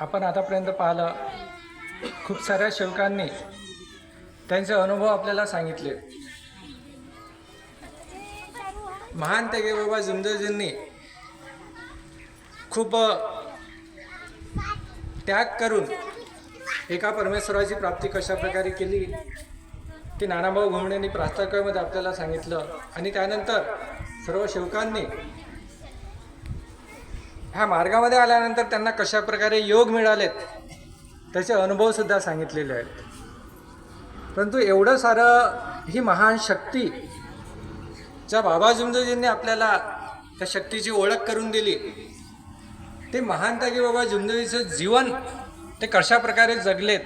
आपण आतापर्यंत पाहिलं खूप साऱ्या शिवकांनी त्यांचे अनुभव आपल्याला सांगितले. महान तेगे बाबा जुमदेवजींनी खूप त्याग करून एका परमेश्वराची प्राप्ती कशा प्रकारे केली ती नानाभाऊ घुमणेंनी प्रास्ताविकामध्ये आपल्याला सांगितलं आणि त्यानंतर सर्व शिवकांनी ह्या मार्गामध्ये आल्यानंतर त्यांना कशा प्रकारे योग मिळालेत त्याचे अनुभवसुद्धा सांगितलेले आहेत. परंतु एवढं सारं ही महान शक्ती ज्या बाबा जुमदेवजींनी आपल्याला त्या शक्तीची ओळख करून दिली ते महान की बाबा जुमदेवीचं जीवन ते कशा प्रकारे जगलेत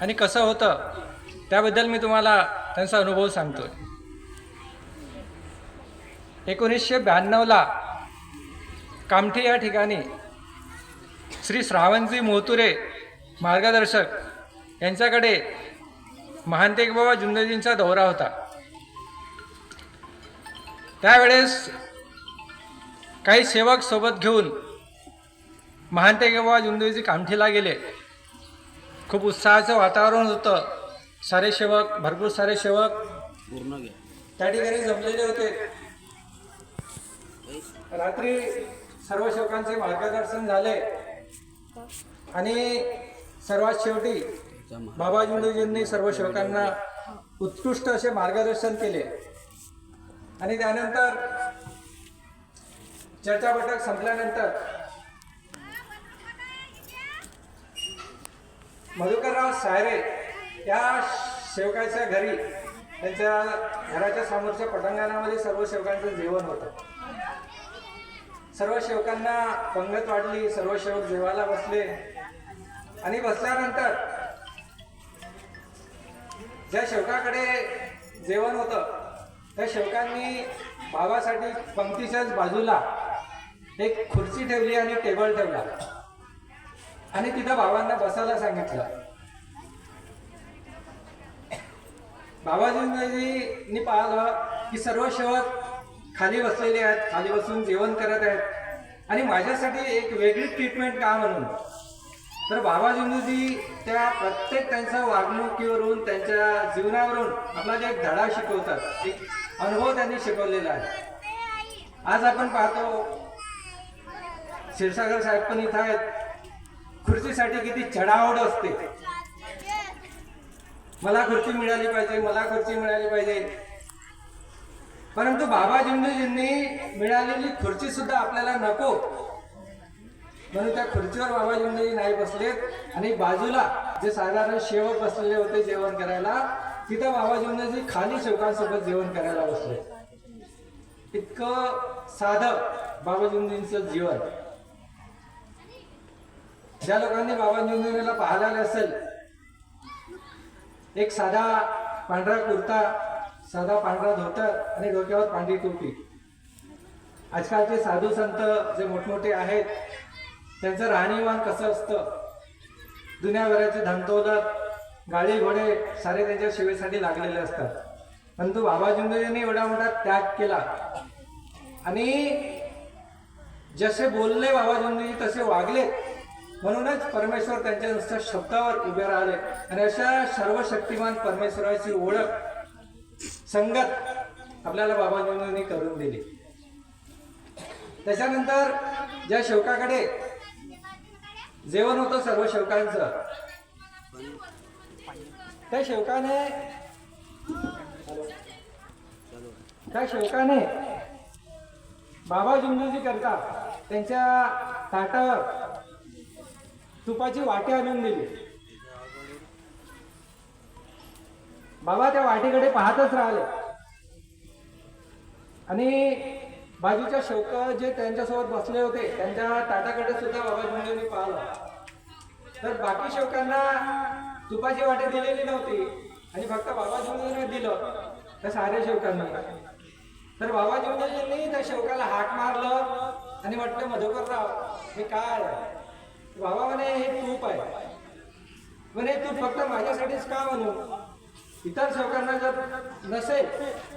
आणि कसं होतं त्याबद्दल मी तुम्हाला त्यांचा अनुभव सांगतोय. एकोणीसशे ब्याण्णवला कामठी या ठिकाणी श्री श्रावणजी मोहतुरे मार्गदर्शक यांच्याकडे महांतेकबाबा जुंदजींचा दौरा होता. त्यावेळेस काही सेवक सोबत घेऊन महांतेकबाबा जुंदजी कामठीला गेले. खूप उत्साहाचं वातावरण होतं. सारे सेवक भरपूर सारे सेवक त्या ठिकाणी जमलेले होते. रात्री सर्व शोकांचे मार्गदर्शन झाले. आणि सर्वात शेवटी बाबा जुंदेजींनी सर्व शोकांना उत्कृष्ट असे मार्गदर्शन केले. आणि त्यानंतर चर्चा बैठक संपल्यानंतर मधुकरराव सायरे या सेवकाच्या घरी त्यांच्या घराच्या समोरच्या पटांगणामध्ये सर्व सेवकांचं जेवण होतं. सर्व सेवकांना पंगत वाढली सर्व सेवक जेवायला बसले. आणि बसल्यानंतर ज्या शेवकाकडे जेवण होतं त्या शेवकांनी बाबासाठी पंक्तीच्याच बाजूला एक खुर्ची ठेवली आणि टेबल ठेवला. आणि तिथं बाबांना बसायला सांगितलं. बाबाजींनी पाहिलं की सर्व सेवक खाली बसलेले आहेत खाली बसून जेवण करत आहेत. आणि माझ्यासाठी एक वेगळी ट्रीटमेंट का म्हणून? तर बाबाजींनी त्या प्रत्येक त्यांच्या वागणुकीवरून त्यांच्या जीवनावरून आपल्याला एक धडा शिकवतात एक अनुभव त्यांनी शिकवलेला आहे. आज आपण पाहतो क्षीरसागर साहेब पण इथं आहेत. खुर्चीसाठी किती चढावड असते. मला खुर्ची मिळाली पाहिजे मला खुर्ची मिळाली पाहिजे. परंतु बाबा जिंदूजींनी मिळालेली खुर्ची सुद्धा आपल्याला नको. म्हणून त्या खुर्चीवर बाबा जिंदूजी नाही बसलेत. आणि बाजूला जे साधारण शेवक बसलेले होते जेवण करायला तिथं बाबा जिंदूजी खाली शेवकांसोबत जेवण करायला बसले. इतकं साधं बाबा जिंदूजींचं जीवन. ज्या लोकांनी बाबा जिंदूजीला पाहिलेलं असेल एक साधा पांढरा कुर्ता साधा पांढरा धोतर आणि डोक्यावर पांढरी टोपी. आजकालचे साधू संत जे मोठमोठे आहेत त्यांचं राहणीमान कसं असतं? दुनियाभराचे धनदौलत गाडी घोडे सारे त्यांच्या सेवेसाठी लागलेले असतात. परंतु बाबा जिंदजींनी एवढा मोठा त्याग केला. आणि जसे बोलले बाबा जिंदजी तसे वागले. म्हणूनच परमेश्वर त्यांच्या नुसत्या शब्दावर उभे राहिले. आणि अशा सर्व शक्तिमान परमेश्वराची ओळख संगत आपल्याला बाबा जिंदजींनी करून दिली. त्याच्यानंतर ज्या शेवकाकडे जेवण होतं सर्व शेवकांचं त्या शेवकाने त्या शेवकाने बाबा जुंजूजी करता त्यांच्या ताटावर तुपाची वाटी आणून दिली. बाबा त्या वाटीकडे पाहतच राहिले. आणि बाजूच्या शौक जे त्यांच्यासोबत बसले होते त्यांच्या ताटाकडे सुद्धा बाबा जुंजूंनी पाहिलं. तर बाकी शौकांना तुपाची वाटी दिलेली नव्हती आणि फक्त बाबा जुंजूने दिलं त्या साऱ्या शौकांना. तर बाबा जुंजूजींनी त्या शौकाला हाक मारलं आणि म्हटलं मधुकरराव हे काय? आहे? बाबा म्हणे हे तूप आहे. म्हणे तू फक्त माझ्यासाठीच का म्हणू इतर सेवकांना जर नसेल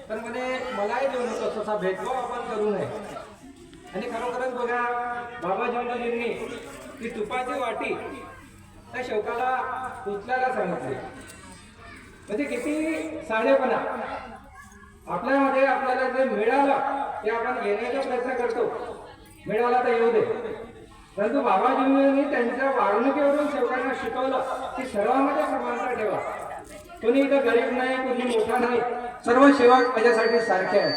तर म्हणे मलाही देऊ नको तसा भेदभाव आपण करू नये. आणि खरोखरच बघा बाबा जिंदजींनी ती तुपाची वाटी त्या शेवकाला उचलायला सांगितली. म्हणजे किती साधेपणा. आपल्यामध्ये आपल्याला जे मिळालं ते आपण घेण्याचा प्रयत्न करतो. मिळाला तर येऊ दे. परंतु बाबाजींनी त्यांच्या वागणुकीवरून शेवकांना शिकवलं की सर्वांमध्ये समानता ठेवा. कोणी इथं गरीब नाही कोणी मोठा नाही सर्व सेवक माझ्यासाठी सारखे आहेत.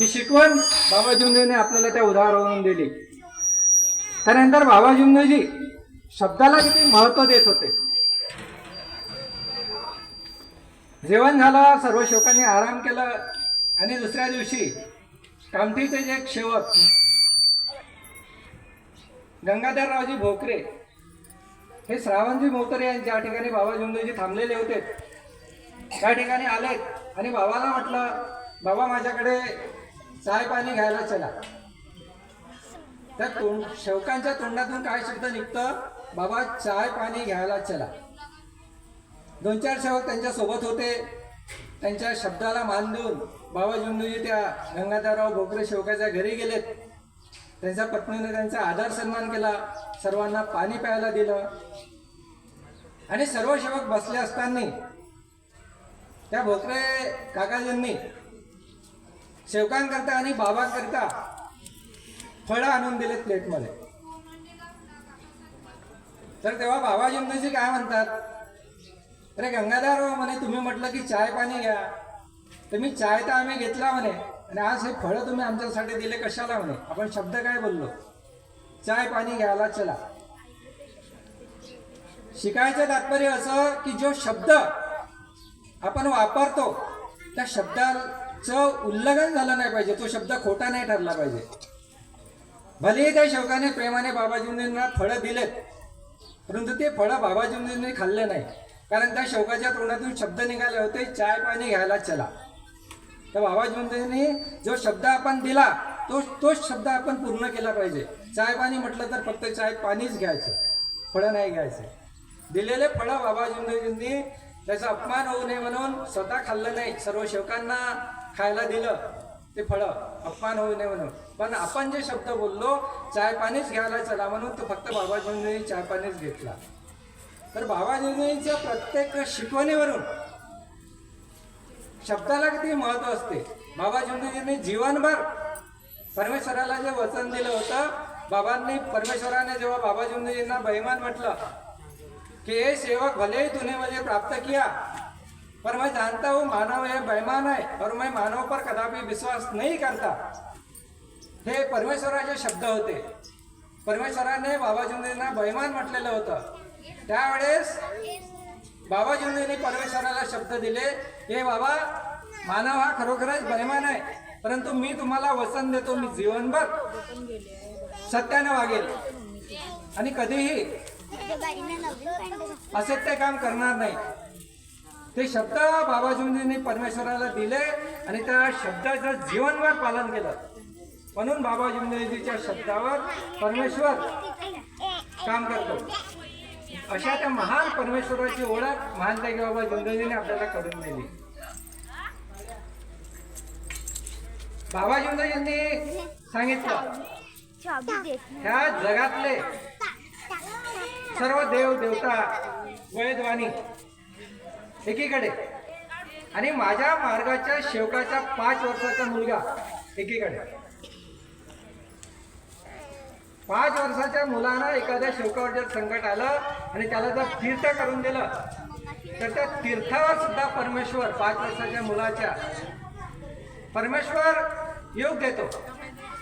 ही शिकवण बाबाजींनी आपल्याला त्या उदाहरण दिली. त्यानंतर बाबा बाबाजींजी शब्दाला किती महत्त्व देत होते. जेवण झालं सर्व शेवकांनी आराम केला आणि दुसऱ्या दिवशी कामठीचे जे एक शेवक गंगाधररावजी भोकरे हे श्रावणजी मोतरे यांच्या ज्या ठिकाणी बाबा जुंदेजी थांबलेले होते त्या ठिकाणी आलेत आणि बाबाला म्हटलं बाबा माझ्याकडे चाय पाणी घ्यायला चला. त्या तोंड शेवकांच्या तोंडातून काय शब्द निघतं? बाबा चाय पाणी घ्यायला चला. दोन चार सेवक त्यांच्यासोबत होते. त्यांच्या शब्दाला मान देऊन बाबा जुंदूजी त्या गंगाधरराव भोकरे शेवकाच्या घरी गेलेत. त्यांच्या पत्नीने त्यांचा आदर सन्मान केला सर्वांना पाणी प्यायला दिलं. आणि सर्व सेवक बसले असताना त्या भोकरे काकाजींनी सेवकांकरता आणि बाबांकरता फळं आणून दिले प्लेटमध्ये. तर तेव्हा बाबाजींजी काय म्हणतात? अरे गंगाधर हो म्हणे तुम्ही म्हटलं की चाय पाणी घ्या. तर मी चाय तर आम्ही घेतला म्हणे. आणि आज हे फळं तुम्ही आमच्यासाठी दिले कशाला म्हणे? आपण शब्द काय बोललो? चाय पाणी घ्यायला चला. शिकायचं तात्पर्य असं की जो शब्द आपण वापरतो त्या शब्दाचं उल्लंघन झालं नाही पाहिजे. तो शब्द खोटा नाही ठरला पाहिजे. भलेही त्या शेवकाने प्रेमाने बाबाजींना फळं दिलेत परंतु ते फळं बाबाजींनी खाल्ले नाही. कारण त्या शोकाच्या तोंडातून शब्द निघाले होते चाय पाणी घ्यायला चला. तर बाबाजींनी जो शब्द आपण दिला तो तोच शब्द आपण पूर्ण केला पाहिजे. चाय पाणी म्हटलं तर फक्त चाय पाणीच घ्यायचं फळं नाही घ्यायचं. दिलेले फळं बाबाजींनी त्याचा अपमान होऊ नये म्हणून स्वतः खाल्लं नाही. सर्व शेवकांना खायला दिलं ते फळं अपमान होऊ नये म्हणून. पण आपण जे शब्द बोललो चाय पाणीच घ्यायला चला म्हणून तो फक्त बाबाजींनी चाय पाणीच घेतला. तर बाबाजींच्या प्रत्येक शिकवणीवरून शब्दाला किती महत्त्व असते? बाबा बाबाजींनी जीवनभर परमेश्वराला जे वचन दिलं होतं बाबांनी परमेश्वराने जेव्हा बाबा बाबाजींना बहिमान म्हटलं कि हे सेवक भले ही तूने मुझे प्राप्त किया पर मैं जानता हूँ मानव है बेईमान है और मैं मानव पर कदापि विश्वास नहीं करता। हे परमेश्वराचे शब्द होते. परमेश्वराने बाबाजींना बैमान म्हटलेलं होतं. त्यावेळेस बाबाजींनी परमेश्वराला शब्द दिले हे बाबा मानव हा खरोखरच बैमान आहे. परंतु मी तुम्हाला वचन देतो मी जीवनभर सत्याने वागेल. आणि कधीही असत्य काम करणार नाही. ते शब्द बाबाजींनी परमेश्वराला दिले आणि त्या शब्दाचं जीवनभर पालन केलं. म्हणून बाबाजींनीच्या शब्दावर परमेश्वर काम करतो. अशा त्या महान परमेश्वराची ओळख महान त्या बाबा जिंदजीने आपल्याला करून दिली. बाबा जिंदजींनी सांगितलं ह्या जगातले सर्व देव देवता वैदवानी एकीकडे आणि माझ्या मार्गाच्या शेवकाचा पाच वर्षाचा मुलगा एकीकडे. पाच वर्षाच्या मुलानं एखाद्या शेवकावर जर संकट आलं आणि त्याला जर तीर्थ करून दिलं तर त्या तीर्थावर सुद्धा परमेश्वर पाच वर्षाच्या मुलाच्या परमेश्वर योग देतो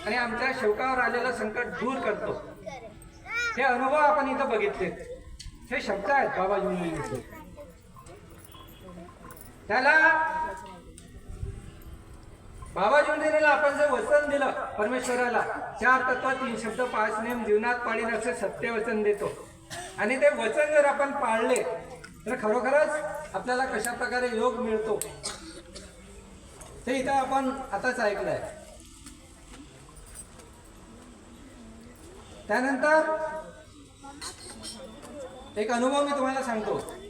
आणि आमच्या शेवकावर आलेलं संकट दूर करतो. हे अनुभव आपण इथं बघितले. हे शब्द आहेत बाबाजींचे त्याला बाबा बाबाजींनीला आपण जे वचन दिलं परमेश्वराला चार तत्व तीन शब्द पाच नियम जीवनात पाळीन असं सत्य वचन देतो. आणि ते वचन जर आपण पाळले तर खरोखरच आपल्याला कशा प्रकारे योग मिळतो? ते इथं आपण आताच ऐकलंय. त्यानंतर एक अनुभव मी तुम्हाला सांगतो.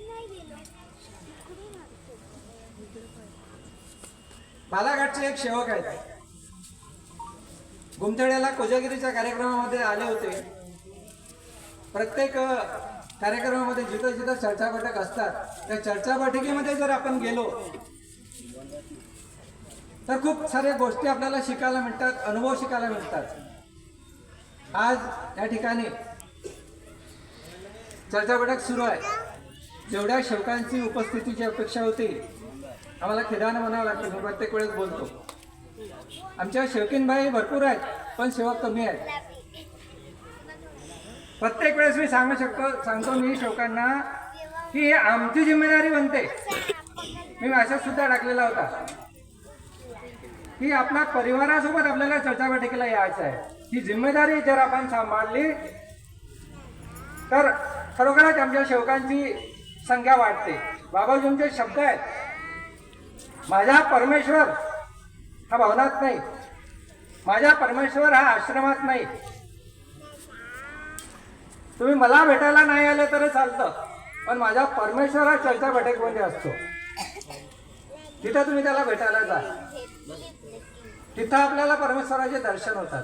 बालाघाटचे एक सेवक आहेत. गुमथड्याला कोजागिरीच्या कार्यक्रमामध्ये आले होते. प्रत्येक कार्यक्रमामध्ये जिथं जिथं चर्चा बैठक असतात त्या चर्चा बैठकीमध्ये जर आपण गेलो तर खूप साऱ्या गोष्टी आपल्याला शिकायला मिळतात अनुभव शिकायला मिळतात. आज या ठिकाणी चर्चा बैठक सुरू आहे. जेवढ्या शेवकांची उपस्थितीची अपेक्षा होती आम्हाला खिदानं म्हणावं लागतं मी प्रत्येक वेळेस बोलतो. आमच्या शेवकीनबाई भरपूर आहेत पण सेवक कमी आहेत. प्रत्येक वेळेस मी सांगू शकतो सांगतो मी शोकांना की ही आमची जिम्मेदारी बनते. मी मॅसेज सुद्धा टाकलेला होता. की आपल्या परिवारासोबत आपल्याला चर्चा बैठकीला यायचं आहे. ही जिम्मेदारी जर आपण सांभाळली तर खरोखरच आमच्या शेवकांची संख्या वाढते. बाबाजींचे शब्द आहेत माझा परमेश्वर हा भवनात नाही. माझा परमेश्वर हा आश्रमात नाही. तुम्ही मला भेटायला नाही आले तरी चालतं पण माझा परमेश्वर हा चर्चा बैठकमध्ये असतो. तिथं तुम्ही त्याला भेटायला जा. तिथं आपल्याला परमेश्वराचे दर्शन होतात.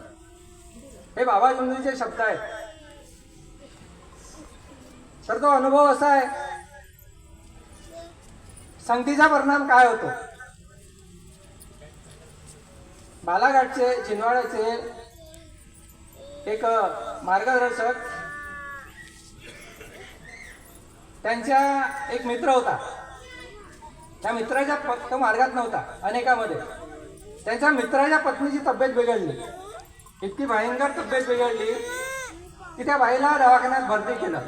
हे बाबा बाबाजींचे शब्द आहेत. तर तो अनुभव असा आहे. संगतीचा परिणाम काय होतो? बालाघाटचे चिंचवाड्याचे एक मार्गदर्शक. त्यांच्या एक मित्र होता. त्या मित्राच्या प- तो मार्गात नव्हता अनेकामध्ये. त्यांच्या मित्राच्या पत्नीची तब्येत बिघडली. इतकी भयंकर तब्येत बिघडली की त्या बाईला दवाखान्यात भरती केलं.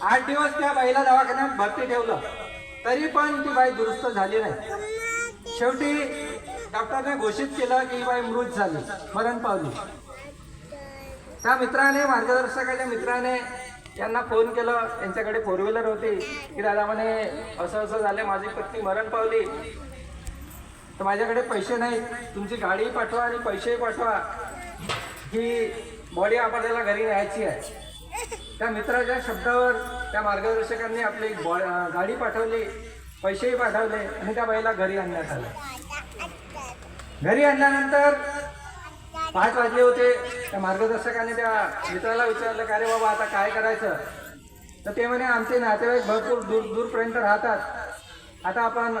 आठ दिवस त्या बाईला दवाखान्यात भरती ठेवलं. तरी पण ती बाई दुरुस्त झाली नाही. शेवटी डॉक्टरने घोषित केलं की ही बाई मृत झाली. मरण पावली. त्या मित्राने मार्गदर्शकाच्या मित्राने यांना फोन केलं. यांच्याकडे फोर व्हीलर होती. की दादा म्हणे असं असं झालं माझी पत्नी मरण पावली. तर माझ्याकडे पैसे नाहीत तुमची गाडी पाठवा आणि पैसेही पाठवा. ही बॉडी आपल्याला घरी न्यायची आहे. त्या मित्राच्या शब्दावर त्या मार्गदर्शकांनी आपली बॉ गाडी पाठवली पैसेही पाठवले आणि त्या बाईला घरी आणण्यात आलं. घरी आणल्यानंतर पाच वाजले होते. त्या मार्गदर्शकाने त्या मित्राला विचारलं का रे बाबा आता काय करायचं? तर ते म्हणे आमचे नातेवाईक भरपूर दूर दूरपर्यंत राहतात. आता आपण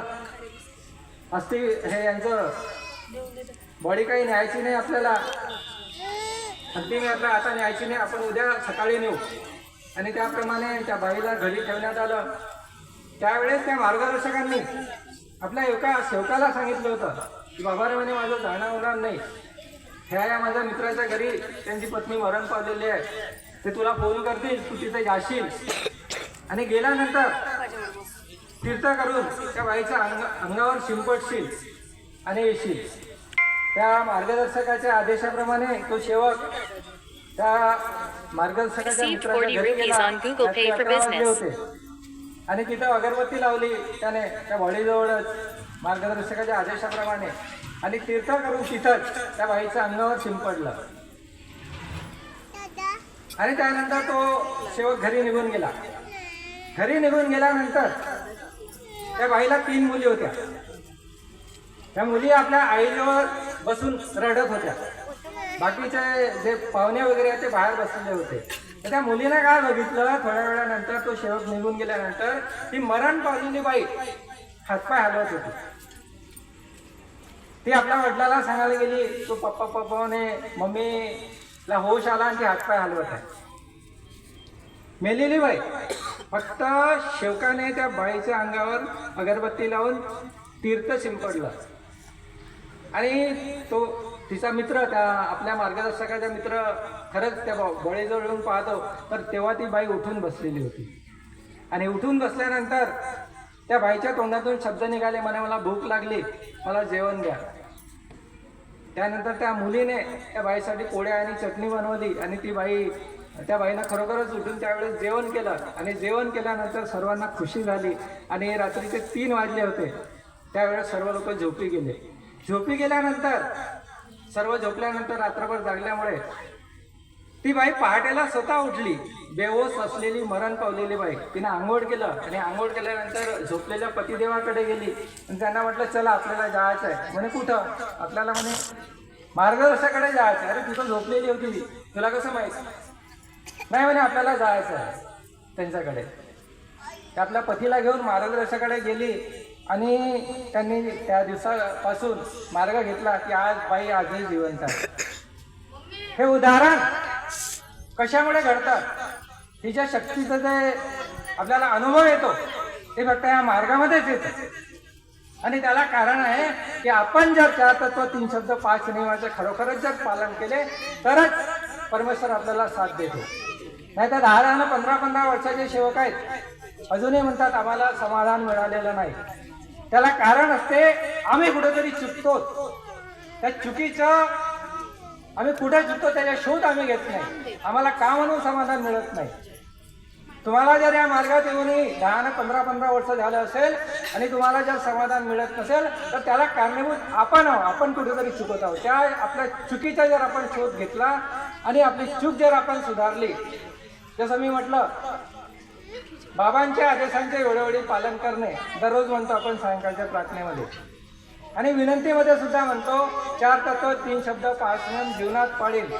अस्थि हे यांचं बॉडी काही न्यायची नाही आपल्याला. अंतिम यात्रा आता न्यायची नाही आपण उद्या सकाळी नेऊ. आणि त्याप्रमाणे त्या बाईला घरी ठेवण्यात आलं. त्यावेळेस त्या मार्गदर्शकांनी आपल्या एका सेवकाला सांगितलं होतं. की बाबा रे म्हणे माझं जाणं होणार नाही. ह्या या माझ्या मित्राच्या घरी त्यांची पत्नी मरण पावलेली आहे. ते तुला फोन करतील तू तिथे जाशील. आणि गेल्यानंतर तीर्थ करून त्या बाईच्या अंग अंगावर शिंपटशील आणि येशील. त्या मार्गदर्शकाच्या आदेशाप्रमाणे तो सेवक त्या मार्गदर्शकाच्या Received मित्राच्या 40 घरी गेला. होते. आणि तिथं अगरबत्ती लावली त्याने त्या बॉडीजवळच. मार्गदर्शकाच्या आदेशाप्रमाणे आणि तीर्थ करून तिथंच त्या बाईच्या अंगावर शिंपडलं. आणि त्यानंतर तो सेवक घरी निघून गेला. घरी निघून गेल्यानंतर त्या बाईला तीन मुली होत्या. त्या मुली आपल्या आईजवळ बसून रडत होत्या. बाकीचे जे पाहुणे वगैरे ते बाहेर बसलेले होते. तर त्या मुलीने काय बघितलं? थोड्या वेळानंतर तो सेवक निघून गेल्यानंतर ती मरण पावलेली बाई हातपाय हलवत होती. ती आपल्या वडिलाला सांगायला गेली तो पप्पा पप्पाने मम्मीला होश आला आणि ती हातपाय हलवत आहे. मेलेली बाई फक्त शेवकाने त्या बाईच्या अंगावर अगरबत्ती लावून तीर्थ शिंपडलं. आणि तो तिचा मित्र त्या आपल्या मार्गदर्शकाचा मित्र खरंच त्या बॉ- बळीजवळ येऊन पाहतो तर तेव्हा ती बाई उठून बसलेली होती. आणि उठून बसल्यानंतर त्या बाईच्या तोंडातून शब्द निघाले म्हणे मला भूक लागली मला जेवण द्या. त्यानंतर त्या मुलीने त्या बाईसाठी पोळ्या आणि चटणी बनवली आणि ती बाई त्या बाईनं खरोखरच उठून त्यावेळेस जेवण केलं आणि जेवण केल्यानंतर सर्वांना खुशी झाली आणि रात्रीचे तीन वाजले होते. त्यावेळेस सर्व लोक झोपी गेले. झोपी गेल्यानंतर सर्व झोपल्यानंतर रात्रभर जागल्यामुळे ती बाई पहाटेला स्वतः उठली. बेहोस असलेली मरण पावलेली बाई. तिने आंघोळ केलं. आणि आंघोळ केल्यानंतर झोपलेल्या पतिदेवाकडे गेली. आणि त्यांना म्हटलं चला आपल्याला जायचं आहे. म्हणे कुठं? आपल्याला म्हणे मार्गदर्शकाकडे जायचं अरे तिथं झोपलेली होती. तुला कसं माहीत? नाही म्हणे आपल्याला जायचं आहे. त्यांच्याकडे. ते आपल्या पतीला घेऊन मार्गदर्शकाकडे गेली. आणि त्यांनी त्या दिवसापासून मार्ग घेतला की आज बाई आजही जिवंत आहे. हे उदाहरण कशामुळे घडतात? तिच्या शक्तीचं जे आपल्याला अनुभव येतो ते फक्त या मार्गामध्येच येतं. आणि त्याला कारण आहे की आपण जर चार तत्व तीन शब्द पाच नियमाचे खरोखरच जर पालन केले तरच परमेश्वर आपल्याला साथ देतो. नाही तर दहा दहा पंधरा पंधरा वर्षाचे सेवक आहेत. अजूनही म्हणतात आम्हाला समाधान मिळालेलं नाही. त्याला कारण असते आम्ही कुठेतरी चुकतो. त्या चुकीचं आम्ही कुठे जितो त्याच्या शोध आम्ही घेत नाही. आम्हाला का म्हणून समाधान मिळत नाही? तुम्हाला जर या मार्गात येऊनही दहा ना पंधरा पंधरा वर्ष झालं असेल आणि तुम्हाला जर समाधान मिळत नसेल तर त्याला कारणीभूत आपण आहोत. आपण कुठेतरी चुकत आहोत. त्या आपल्या चुकीचा जर आपण शोध घेतला आणि आपली चूक जर आपण सुधारली जसं मी म्हटलं बाबांच्या आदेशांचे वेळोवेळी पालन करणे दररोज म्हणतो आपण सायंकाळच्या प्रार्थनेमध्ये. आणि विनंतीमध्ये सुद्धा म्हणतो चार तत्व तीन शब्द पाच जीवनात पाळील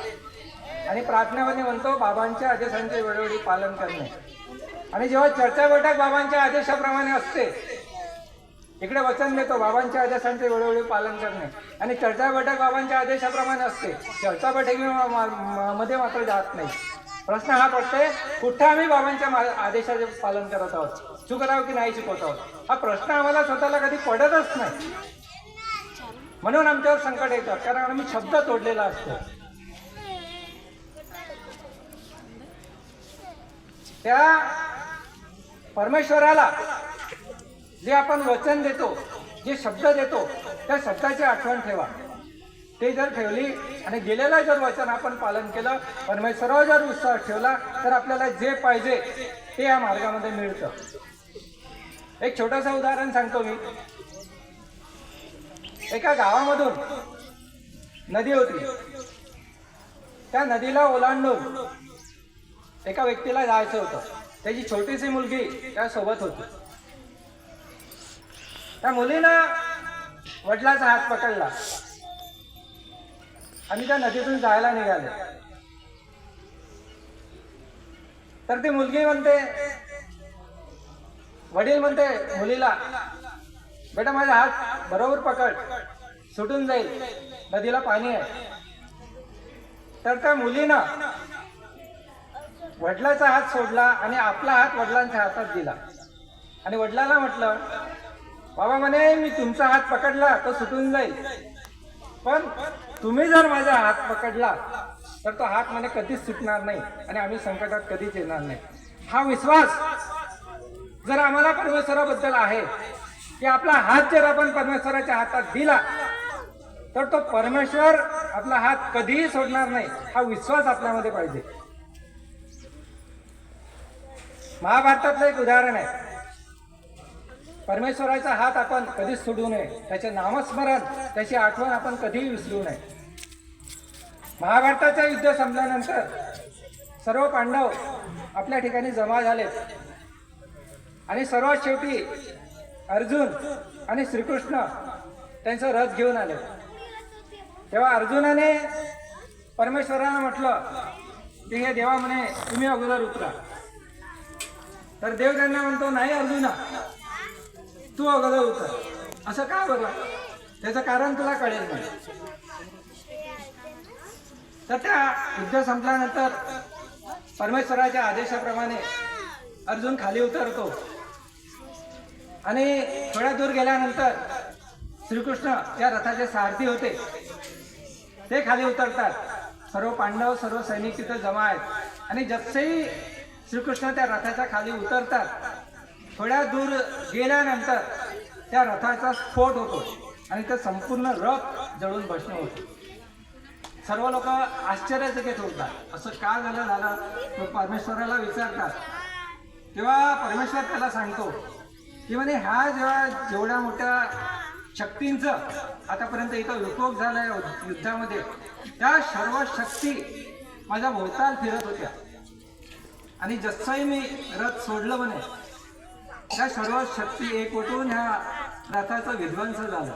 आणि प्रार्थनेमध्ये म्हणतो बाबांच्या आदेशांचे वेळोवेळी पालन करणे. आणि जेव्हा चर्चा बैठक बाबांच्या आदेशाप्रमाणे असते इकडे वचन देतो बाबांच्या आदेशांचे वेळोवेळी पालन करणे. आणि चर्चा बैठक बाबांच्या आदेशाप्रमाणे असते. चर्चा बैठकी म- मध्ये मात्र जात नाही. प्रश्न हा पडतोय कुठे आम्ही बाबांच्या मा- आदेशाचे पालन करत आहोत? चुकत आहोत की नाही चुकत आहोत? हा प्रश्न आम्हाला स्वतःला कधी पडतच नाही. म्हणून आमच्यावर संकट येतात कारण आम्ही शब्द तोडलेला असतो. त्या परमेश्वराला जे आपण वचन देतो जे शब्द देतो त्या शब्दाची आठवण ठेवा. ते जर ठेवली आणि गेलेलं जर वचन आपण पालन केलं परमेश्वरावर जर उत्साह ठेवला तर आपल्याला जे पाहिजे ते या मार्गामध्ये मिळतं. एक छोटंसं उदाहरण सांगतो मी. एका गावामधून नदी होती. त्या नदीला ओलांडून एका व्यक्तीला जायचं होतं. त्याची छोटीशी मुलगी त्या सोबत होती. त्या मुलीनं वडिलाचा हात पकडला. आणि त्या नदीतून जायला निघाले. तर ती मुलगी म्हणते वडील म्हणते मुलीला बेटा माझा हात बरोबर पकड. सुटून जाईल. नदीला पाणी आहे. तर त्या मुलीनं वडिलाचा हात सोडला आणि आपला हात वडिलांच्या हातात दिला. आणि वडिलाला म्हटलं बाबा म्हणे मी तुमचा हात पकडला तर सुटून जाईल. पण तुम्ही जर माझा हात पकडला तर तो हात म्हणे कधीच सुटणार नाही आणि आम्ही संकटात कधीच येणार नाही. हा विश्वास जर आम्हाला परमेश्वराबद्दल आहे की आपला हात जर आपण परमेश्वराच्या हातात दिला तर तो परमेश्वर आपला हात कधीही सोडणार नाही. हा विश्वास आपल्यामध्ये पाहिजे. महाभारतातलं एक उदाहरण आहे. परमेश्वराचा हात आपण कधीच सोडू नये. त्याचे नामस्मरण त्याची आठवण आपण कधीही विसरू नये. महाभारताचं युद्ध संपल्यानंतर सर्व पांडव आपल्या ठिकाणी जमा झाले आणि सर्वात शेवटी अर्जुन आणि श्रीकृष्ण त्यांचा रथ घेऊन आले. तेव्हा अर्जुनाने परमेश्वराला म्हटलं की हे देवा म्हणे तुम्ही अगोदर उतरा. तर देव त्यांना म्हणतो नाही अर्जुना तू अगोदर उतर. असं का बरं? त्याचं कारण तुला कळेल नाही. तर त्या युद्ध संपल्यानंतर परमेश्वराच्या आदेशाप्रमाणे अर्जुन खाली उतरतो. आणि थोड्या दूर गेल्यानंतर श्रीकृष्ण त्या रथाचे सारथी होते. ते खाली उतरतात. सर्व पांडव सर्व सैनिक तिथं जमा आहेत. आणि जसेही श्रीकृष्ण त्या रथाच्या खाली उतरतात थोड्या दूर गेल्यानंतर त्या रथाचा स्फोट होतो आणि ते संपूर्ण रथ जळून भस्म होतो. सर्व लोक आश्चर्यचकित होतात. असं का झालं? झालं तो परमेश्वराला विचारतात. तेव्हा परमेश्वर त्याला सांगतो की म्हणे हा जेव्हा जेवढ्या मोठ्या शक्तींचं आतापर्यंत इथं विकोप झालाय युद्धामध्ये त्या सर्व शक्ती माझ्या भोवताल फिरत होत्या. आणि जसंही मी रथ सोडलं म्हणे त्या सर्व शक्ती एकवटून ह्या रथाचं विध्वंस झालं.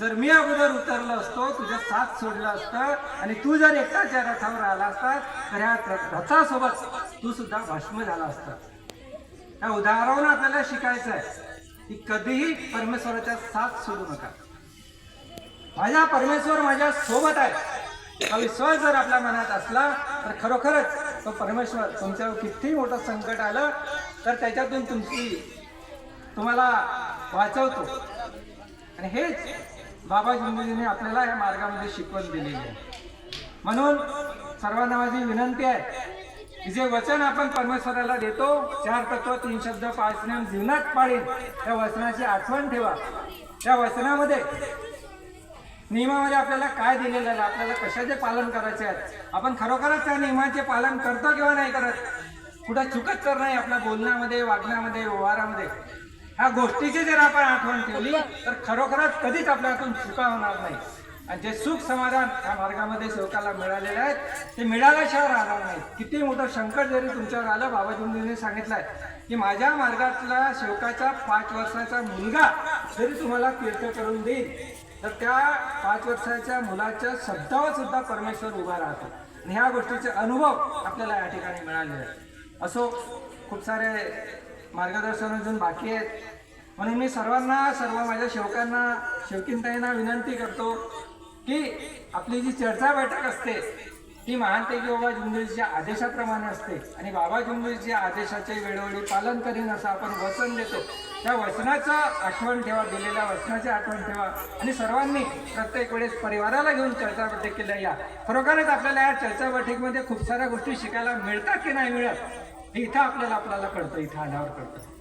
जर मी अगोदर उतरलो असतो तुझ्या साथ सोडलं असतं आणि तू जर एकटाच्या रथावर आला असता तर ह्या रथासोबत तू सुद्धा भस्म झाला असता. त्या उदाहरण आपल्याला शिकायचं आहे की कधीही परमेश्वराच्या साथ सोडू नका. माझा परमेश्वर माझ्या सोबत आहे. हा विश्वास जर आपल्या मनात असला तर खरोखरच तो परमेश्वर तुमच्यावर किती मोठं संकट आलं तर त्याच्यातून तुमची तुम्हाला वाचवतो. आणि हेच बाबा जिंदगीने आपल्याला या मार्गामध्ये शिकवण दिलेली आहे. म्हणून सर्वांना माझी विनंती आहे जे वचन आपण परमेश्वराला देतो चार तत्व तीन शब्द पाच नियम जीवनात पाळीन. त्या वचनाची आठवण ठेवा. त्या वचनामध्ये नियमामध्ये आपल्याला काय दिलेलं आहे आपल्याला कशाचे पालन करायचे आहे? आपण खरोखरच त्या नियमाचे पालन करतो किंवा नाही करत? कुठं चुकत तर नाही आपल्या बोलण्यामध्ये वागण्यामध्ये व्यवहारामध्ये. ह्या गोष्टीची जर आपण आठवण ठेवली तर खरोखरच कधीच आपल्यातून चुका होणार नाही. आणि जे सुख समाधान या मार्गामध्ये सेवकाला मिळालेले आहेत ते मिळाल्याशिवाय राहणार नाही. किती मोठं संकट जरी तुमच्यावर आलं बाबाजींनी आहे की माझ्या मार्गातला सेवकाचा पाच वर्षाचा मुलगा जरी तुम्हाला तीर्थ करून देईल तर त्या पाच वर्षाच्या मुलाच्या शब्दावर सुद्धा परमेश्वर उभा राहतो. आणि ह्या गोष्टीचे अनुभव आपल्याला या ठिकाणी मिळाले आहेत. असो खूप सारे मार्गदर्शन अजून बाकी आहेत. म्हणून मी सर्वांना सर्व माझ्या शेवकांना शेवकिंताईंना विनंती करतो की आपली जी चर्चा बैठक असते ती महानतेकी बाबा जुंबेजीच्या आदेशाप्रमाणे असते. आणि बाबा जुंबेजीच्या आदेशाचे वेळोवेळी पालन करीन असं आपण वचन देतो. त्या वचनाचं आठवण ठेवा दिलेल्या वचनाची आठवण ठेवा. आणि सर्वांनी प्रत्येक वेळेस परिवाराला घेऊन चर्चा बैठकीला या. खरोखरच आपल्याला या चर्चा बैठकीमध्ये खूप साऱ्या गोष्टी शिकायला मिळतात की नाही मिळत? हे इथं आपल्याला आपल्याला कळतं इथं आल्यावर कळतं.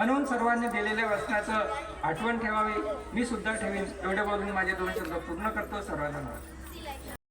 म्हणून सर्वांनी दिलेल्या वचनाचं आठवण ठेवावी. मी सुद्धा ठेवीन. एवढे बोलून माझे दोन शब्द पूर्ण करतो. सर्वांना नमस्कार.